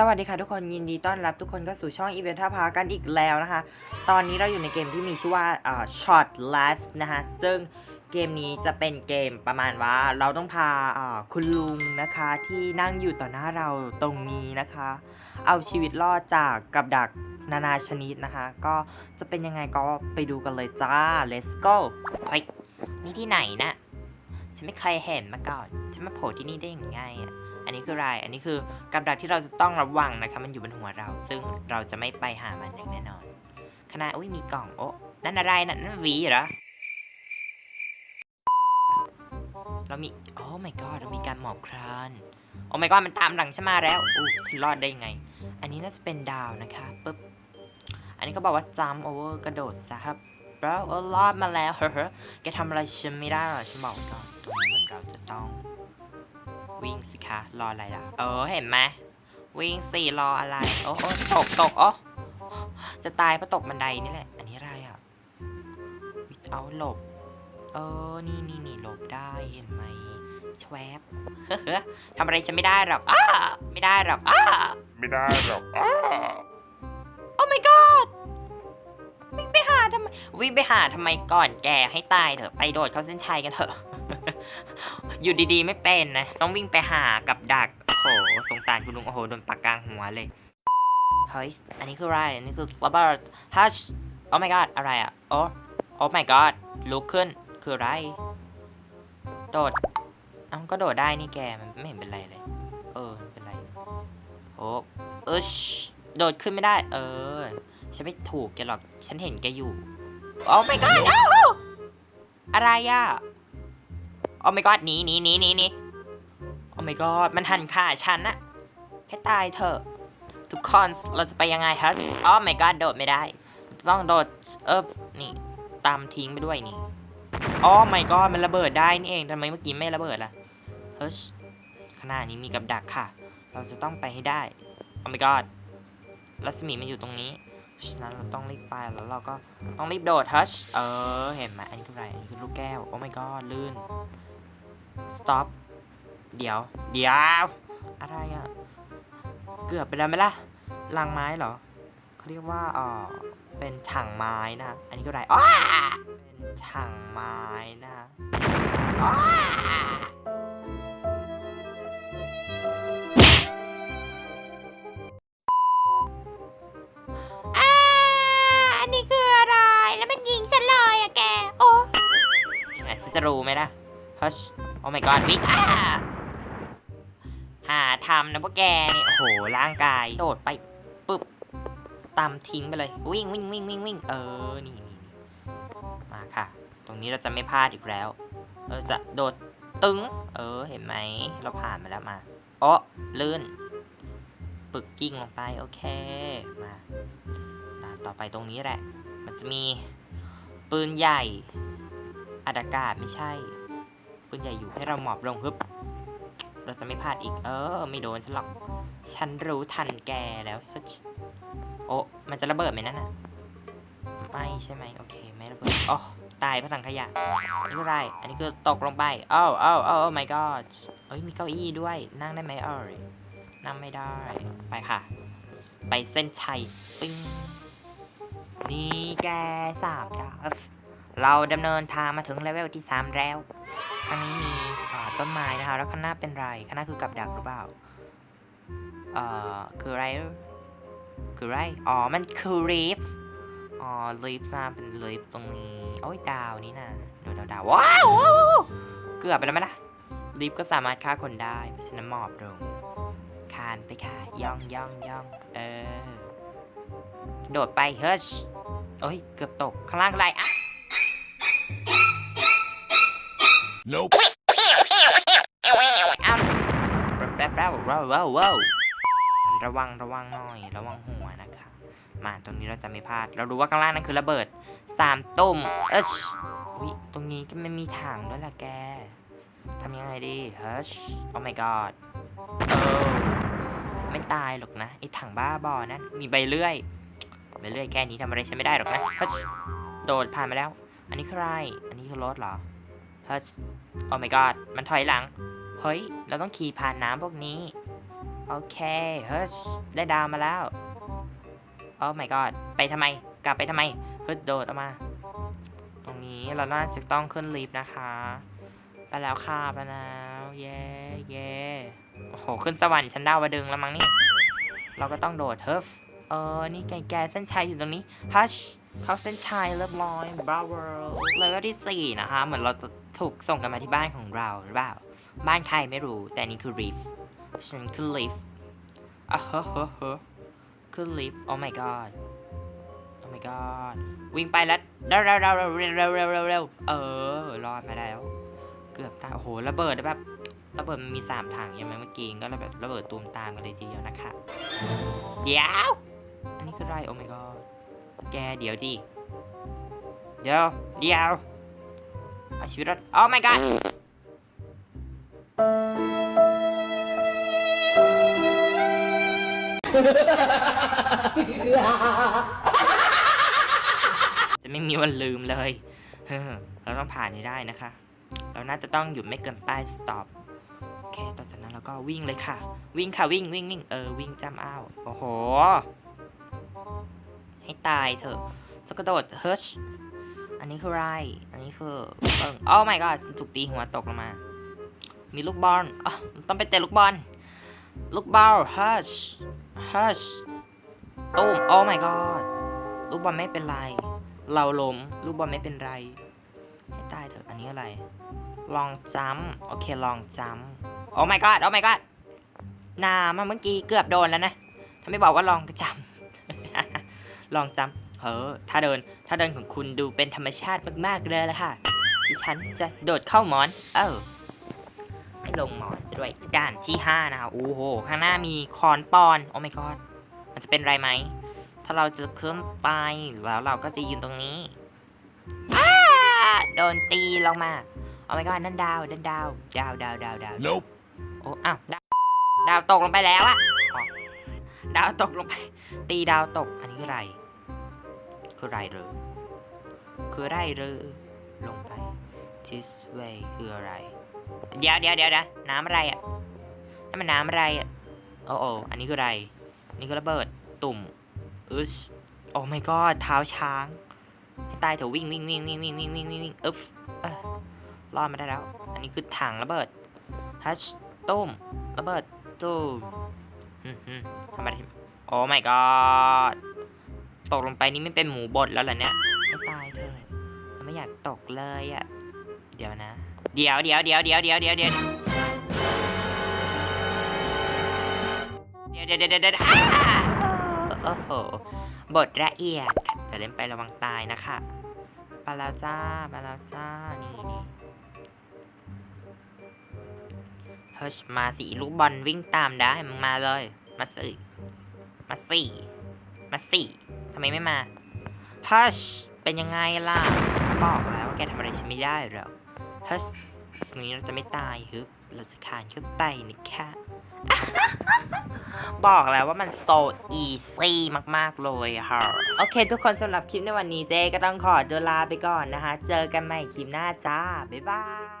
สวัสดีค่ะทุกคนยินดีต้อนรับทุกคนเข้าสู่ช่องอีเวนต์ท่าพากันอีกแล้วนะคะ ตอนนี้เราอยู่ในเกมที่มีชื่อว่าอ่า Shot Last นะคะซึ่งเกมนี้จะเป็นเกมประมาณว่าเราต้องพาาคุณลุงนะคะที่นั่งอยู่ต่อหน้าเราตรงนี้นะคะ เอาชีวิตรอดจากกับดักนานาชนิดนะคะ ก็จะเป็นยังไงก็ไปดูกันเลยจ้า let's go นี่ที่ไหนนะฉันไม่เคยเห็นมาก่อนฉันมาโผล่ที่นี่ได้ยังไงอะ อันนี้คืออะไร อันนี้คือกับดักที่เราจะต้องระวังนะคะ มันอยู่บนหัวเรา ซึ่งเราจะไม่ไปหามันอย่างแน่นอน ขณะอุ้ยมีกล่องโอ้นั่นอะไรนั่นนั่นหวีเหรอ เรามี โอ้ my god เรามีการหมอบคราน โอ้ my god มันตามหลังฉันมาแล้วอู้ฉันรอดได้ยังไง อันนี้น่าจะเป็นดาวนะคะปึ๊บ อันนี้เขาบอกว่า jump over กระโดดซะครับแล้วเออรอดมาแล้ว เฮ้อแกทำอะไรฉันไม่ได้หรอฉันบอกก่อนตรงนี้มันเราจะต้อง วิ่งสิคะรออะไรล่ะ เออเห็นไหมวิ่งสี่รออะไร โอ้โอ้ตกตกโอ้จะตายเพราะตกบันไดนี่แหละ อันนี้อะไรอะวิทเอาหลบ เออ นี่นี่นี่หลบได้เห็นไหมชวบทำอะไรฉันไม่ได้หรอกอ้าไม่ได้หรอกอ้าไม่ได้หรอกอ้าโอ้ my god วิ่งไปหาทำไมวิ่งไปหาทำไมก่อนแกให้ตายเถอะ ไปโดดเข้าเส้นชัยกันเถอะ อยู่ดีๆไม่เป็นนะ ต้องวิ่งไปหากับดัก โอ้โห สงสารคุณลุง โอ้โห โดนปากกลางหัวเลย เฮ้ย อันนี้คืออะไร อันนี้คือระเบิดฮัชโอ้ my god อะไรอะ โอ้โอ้ my god ลุกขึ้น คืออะไร โดดเอ้าก็โดดได้นี่แก มันไม่เห็นเป็นไรเลย เออไม่เป็นไร โอ้เออโดดขึ้นไม่ได้ เออ ฉันไม่ถูกแกหรอก ฉันเห็นแกอยู่ โอ้ my god อ้าวอะไรอะ โอ้ my god หนีหนีหนีหนีหนีโอ้ my god มันหันขาฉันอะให้ตายเถอะ ทุกคนเราจะไปยังไงฮะโอ้ my god โดดไม่ได้ ต้องโดดเออนี่ ตามทิ้งไปด้วยนี่โอ้ my god มันระเบิดได้นี่เองทำไมเมื่อกี้ไม่ระเบิดล่ะเฮ้ยขนาดนี้มีกับดักค่ะ เราจะต้องไปให้ได้โอ้ my god รัศมีมันอยู่ตรงนี้ฉะนั้นเราต้องรีบไปแล้วเราก็ต้องรีบโดดฮัชเออ เห็นไหมอันนี้คืออะไร อันนี้คือลูกแก้ว โอ้ my god ลื่น stop เดี๋ยว เดี๋ยว อะไรอะเกือบไปแล้วไหมล่ะลังไม้เหรอเขาเรียกว่าเออเป็นถังไม้นะ อันนี้ก็ได้อ้าเป็นถังไม้นะอ้าอ่าอันนี้คืออะไร แล้วมันยิงฉันเลยอะแก โอ้ฉันจะรู้ไหมนะฮัช โอ้ my god วิ่งหาทำนะพวกแกนี่โอ้โหร่างกายโดดไปปึ๊บตามทิ้งไปเลย วิ่งวิ่งวิ่งวิ่งวิ่งเออนี่นี่มาค่ะ ตรงนี้เราจะไม่พลาดอีกแล้ว เราจะโดดตึง เออเห็นไหมเราผ่านมาแล้วมาโอ้ลื่นปึกกิ้งลงไปโอเคมาด่านต่อไปตรงนี้แหละ มันจะมีปืนใหญ่อากาศไม่ใช่ ปืนใหญ่อยู่ให้เราหมอบลงฮึบเราจะไม่พลาดอีก เออ ไม่โดนฉันหรอก ฉันรู้ทันแกแล้ว โอ้มันจะระเบิดไหมนั่นน่ะ ไม่ใช่ไหมโอเค ไม่ระเบิดอ๋อตายพระสังขยะอันนี้คืออะไร อันนี้คือตกลงไปอ้าวอ้าวอ้าว my god เอ้ย มีเก้าอี้ด้วย นั่งได้ไหมเอ่ยนั่งไม่ได้ ไปค่ะ ไปเส้นชัย ปิ้ง นี่แกสามดาว เราดำเนินทางมาถึงเลเวลที่ 3 แล้วข้างนี้มีต้นไม้นะคะ แล้วข้างหน้าเป็นไรข้างหน้าคือกับดักหรือเปล่าเอ่อคืออะไร คืออะไร อ๋อ มันคือรีฟอ๋อรีฟซ่าเป็นรีฟตรงนี้ โอ้ยดาวนี่นะเดี๋ยวดาวดาวว้าวเกือบไปแล้วไหมล่ะรีฟก็สามารถฆ่าคนได้ เพราะฉะนั้นหมอบลงคานไปค่ะ ย่องย่องย่องเออ โดดไป เฮ้ยเอ้ย เกือบตก ข้างล่างอะไรอะ Nope อ้าวแป๊บแป๊บว้าวว้าวว้าวระวังระวังหน่อย ระวังหัวนะคะ มาตรงนี้เราจะไม่พลาด เรารู้ว่าข้างล่างนั่นคือระเบิดสามตุ่มเอชอุ้ยตรงนี้ก็ไม่มีถังด้วยล่ะแกทำยังไงดีเฮ้ยโอ้ my god เออไม่ตายหรอกนะไอถังบ้าบอนั้นมีใบเลื่อยใบเลื่อยแค่นี้ทำอะไรฉันไม่ได้หรอกนะเฮ้ยโดดผ่านมาแล้ว อันนี้คืออะไร อันนี้คือรถเหรอ เฮ้ยโอ้ my god มันถอยหลัง เฮ้ย เราต้องขี่ผ่านน้ำพวกนี้ โอเค เฮ้ย ได้ดาวมาแล้ว โอ้ my god ไปทำไม กลับไปทำไม เฮ้ย โดดออกมา ตรงนี้เราน่าจะต้องขึ้นลิฟต์นะคะ ไปแล้วค่ะไปแล้วเย้เย้โอ้โห ขึ้นสวรรค์ชั้นดาวดึงแล้วมั้งนี่ เราก็ต้องโดดเฮิร์ฟเออ นี่แกแกเส้นชัยอยู่ตรงนี้ ฮัช เขาเส้นชายเรียบร้อยบราเวอร์เลเวลที่สี่นะคะ เหมือนเราจะถูกส่งกันมาที่บ้านของเราหรือเปล่า บ้านใครไม่รู้ แต่นี่คือรีฟฉันคือรีฟอะเฮ้อเฮ้อเฮ้อคือรีฟโอ้ my god โอ้ my god วิ่งไปแล้วเร็วเร็วเร็วเร็วเร็วเร็วเร็วเออรอดมาแล้ว เกือบตายโอ้โหระเบิดแบบระเบิดมันมีสามถังใช่ไงเมื่อกี้ก็ระเบิดระเบิดตูมตามกันเลยทีเดียวนะคะ เดี๋ยว อันนี้คือไรโอ้ my god แกเดี๋ยวดิเดี๋ยวเดี๋ยวเอาชีวิตรอดโอ้ my god จะไม่มีวันลืมเลย เราต้องผ่านให้ได้นะคะ เราน่าจะต้องหยุดไม่เกินป้าย stop โอเค ต่อจากนั้นเราก็วิ่งเลยค่ะ วิ่งค่ะวิ่งวิ่งวิ่งเออวิ่งจำอ้าว โอ้โห ให้ตายเถอะจะกระโดดเฮิร์ชอันนี้คือไร อันนี้คือเอิงโอ้ my god ถูกตีหัวตกลงมา มีลูกบอลอ๋อต้องไปเตะลูกบอล ลูกบอลเฮิร์ชเฮิร์ชตูมโอ้ my god ลูกบอลไม่เป็นไร เราล้ม ลูกบอลไม่เป็นไร ให้ตายเถอะ อันนี้อะไร ลองจัมโอเค ลองจัมโอ้ my god โอ้ my god นามาเมื่อกี้เกือบโดนแล้วนะ ถ้าไม่บอกว่าลองกระจำ ลองจำเฮ้อถ้าเดิน ถ้าเดินของคุณดูเป็นธรรมชาติมากๆเลยละค่ะ ดิฉันจะโดดเข้าหมอน เออให้ลงหมอนด้วยด่านที่5นะคะโอ้โห ข้างหน้ามีคอนปอน โอ้ my god มันจะเป็นไรไหม ถ้าเราจะขึ้นไปแล้วเราก็จะยืนตรงนี้อ้าโดนตีลงมา โอ้ my god นั่นดาว นั่นดาว ดาวดาวดาวดาว Nope. โอ้ อ้าวดาว ดาวตกลงไปแล้วอะอ๋อ ดาวตกลงไป ตีดาวตก อันนี้คืออะไร คืออะไรหรือคืออะไรหรือลงไป this way คืออะไร เดี๋ยวเดี๋ยวเดี๋ยวนะน้ำอะไรอะนั่นมันน้ำอะไรอะ โอ้โออันนี้คืออะไร นี่คือระเบิด ตุ่มอึสโอ้ my god เท้าช้าง ให้ตายเถอะวิ่งวิ่งวิ่งวิ่งวิ่งวิ่งวิ่งวิ่งวิ่งอึ๊บเอ้ยรอดมาได้แล้ว อันนี้คือถังระเบิดฮัชตุ้มระเบิดตุ้มอืมอืม ทำอะไรโอ้ my god ตกลงไปนี่ไม่เป็นหมูบดแล้วเหรอเนี่ยไม่ตายเถอะเราไม่อยากตกเลยอะ่ะ เดี๋ยวนะ เดี๋ยวเดี๋ยวเดี๋ยวเดี๋ยวเดี๋ยวเดี๋ยวเดี๋ยวเดี๋ยวเดี๋ยวเดี๋ยวโอ้โห บทละเอียดแต่เล่นไประวังตายนะคะ ไปแล้วจ้า ไปแล้วจ้า เฮ้ยมาสิลูกบอลวิ่งตามได้มึงมาเลย มาสิมาสิมาสิทำไมไม่มาเฮัชเป็นยังไงล่ะบอกแล้วว่าแกทำอะไรฉันไม่ได้หรอกเฮัชตรงนี้เราจะไม่ตายฮึบเราจะคานขึ้นไปนะคะบอกแล้วว่ามันโซอีซี่มากๆเลยค่ะ โอเค ทุกคนสำหรับคลิปในวันนี้เจก็ต้องขอตัวลาไปก่อนนะคะ เจอกันใหม่คลิปหน้าจ้า บ๊ายบาย